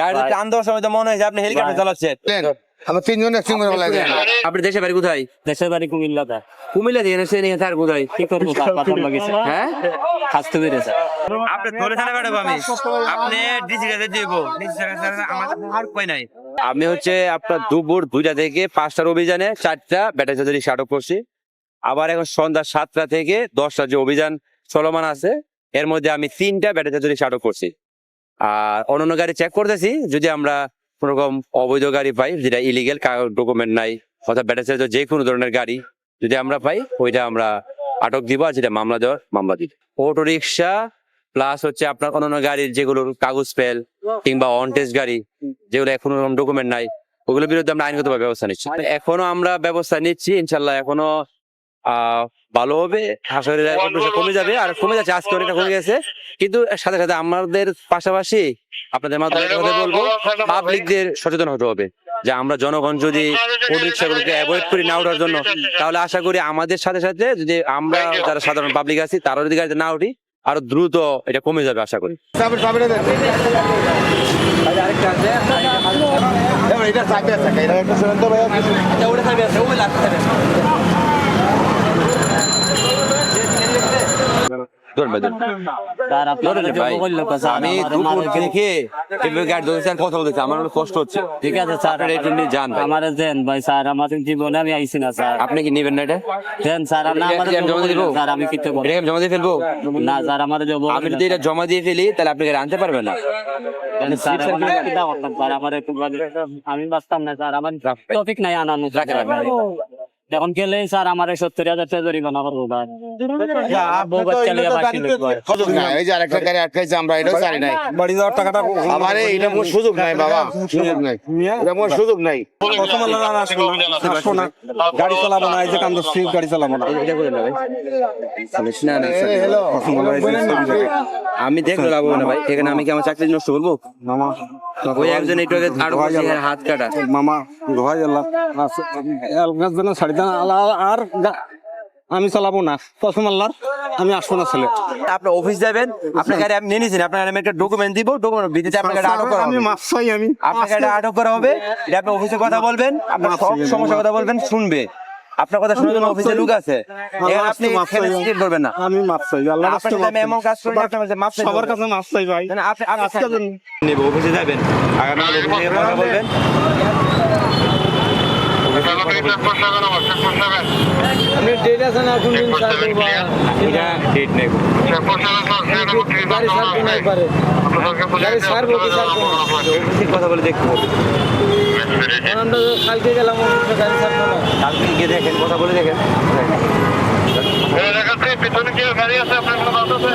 গাড়িতে টান দেওয়ার সময় তো মনে হয় আপনি হেলিকপ্টার চালাচ্ছেন। আমরা তিনজন একসঙ্গে বলা যায় আপনি দেশে বাড়ি কোথায়? দেশের বাড়ি কুমিল্লাতে কুমিল্লা দিয়ে এনেছেন এখানে তার কোথায়? কি করব পাথর লাগিয়েছে। হ্যাঁ? স্বাস্থ্য বেড়েছে। আপনি ধরে থানা ম্যাডাম আমি। আপনি ডিসি কাছে দিব। ডিসি কাছে আমার আর কই নাই। আমি হচ্ছে আপনার দুপুর দুইটা থেকে পাঁচটার অভিযানে চারটা ব্যাটারি চার্জারি আটক করছি। আবার এখন সন্ধ্যা সাতটা থেকে দশটা যে অভিযান চলমান আছে এর মধ্যে আমি তিনটা ব্যাটারি চার্জারি আটক করছি। আর অন্যান্য গাড়ি চেক করতেছি যদি আমরা কোন রকম অবৈধ গাড়ি পাই যেটা ইলিগেল ডকুমেন্ট নাই অর্থাৎ ব্যাটারি চার্জার যে কোনো ধরনের গাড়ি যদি আমরা পাই ওইটা আমরা আটক দিব আর যেটা মামলা দেওয়ার মামলা দিব অটো রিক্সা প্লাস হচ্ছে আপনার অন্যান্য গাড়ির যেগুলোর কাগজ পেল কিংবা অন টেস্ট গাড়ি যেগুলো এখনও ডকুমেন্ট নাই ওগুলোর বিরুদ্ধে আমরা আইনগত ব্যবস্থা নিচ্ছি। এখনও আমরা ব্যবস্থা নিচ্ছি ইনশাল্লাহ এখনও ভালো হবে। কমে যাবে। আর কমে যাচ্ছে আজকে অনেকটা কমে গেছে। কিন্তু সাথে সাথে আমাদের পাশাপাশি আপনাদের মাধ্যমে বলব পাবলিকদের সচেতন হতে হবে। যে আমরা জনগণ যদি রিক্সাগুলোকে অ্যাভয়েড করি না ওঠার জন্য তাহলে আশা করি আমাদের সাথে সাথে যদি আমরা যারা সাধারণ পাবলিক আছি তারাও যদি গাড়িতে না উঠি আরও দ্রুত এটা কমে যাবে আশা করি। এটা চাবি আছে এটা একটা শুনেন তো ভাইয়া ধরুন ভাই, ধরুন। স্যার আপনার ধরুন ভাই। বলল তো স্যার আমি আমার- দুপুর আমার- থেকে এভাবে গাড়ি ধরেছি কথা বলতেছি আমার কষ্ট হচ্ছে। ঠিক আছে স্যার। আপনারা নিয়ে যান আমার দেন ভাই স্যার আমার জীবনে আমি আইছি না স্যার। আপনি কি নেবেন না এটা? দেন স্যার আপনি এটা আমার কি আমি জমা স্যার আমি কিতে দিয়ে ফেলব? না স্যার আমার আমি যদি এটা জমা দিয়ে ফেলি তাহলে আপনি গাড়ি আনতে পারবেন না। আমি বাঁচতাম না স্যার আমার টপিক নাই আনানো। এখন গেলে স্যার আমার সত্তর হাজার টাকা জরিমানা করব সুযোগ নাই। বাবা। সুযোগ নাই। সুযোগ নাই। গাড়ি চালাবো না এই যে গাড়ি চালাবো না। দেখে। আমি দেখলে লাভ না ভাই। এখানে আমি কি আমার চাকরি নষ্ট করব? মামা। ওই একজন আরও হাত কাটা। মামা গেলাম আর আমি চালাবো না। প্রথম আল্লাহর আমি আসব না ছেলে। আপনার অফিস যাবেন আপনার গাড়ি আপনি নিয়ে নিয়েছেন আপনার আমি একটা ডকুমেন্ট দিব ডকুমেন্ট ভিত্তিতে আপনার গাড়ি আটক করা আমি হবে। মাপ চাই আমি আপনার গাড়ি আটক করা হবে এটা আপনি অফিসে কথা বলবেন আপনার সব সমস্যার কথা বলবেন শুনবে। আপনার কথা শোনার জন্য অফিসে লোক আছে আপনি মাপ চাই। খেলে না। আমি মাপ চাই আল্লাহ আপনার সাথে আমি এমন কাজ করি আপনার কাছে মাপ চাইতে সবার কাছে মাপ চাই ভাই। আপনি আজকে নেব অফিসে যাবেন আগামী অফিসে কথা বলবেন। কথা বলে আমরা কালকে গেলাম কালকে গিয়ে দেখেন কথা বলে দেখেন। পিছনে কি গাড়ি আছে? আপনার কোনো বাস আছে?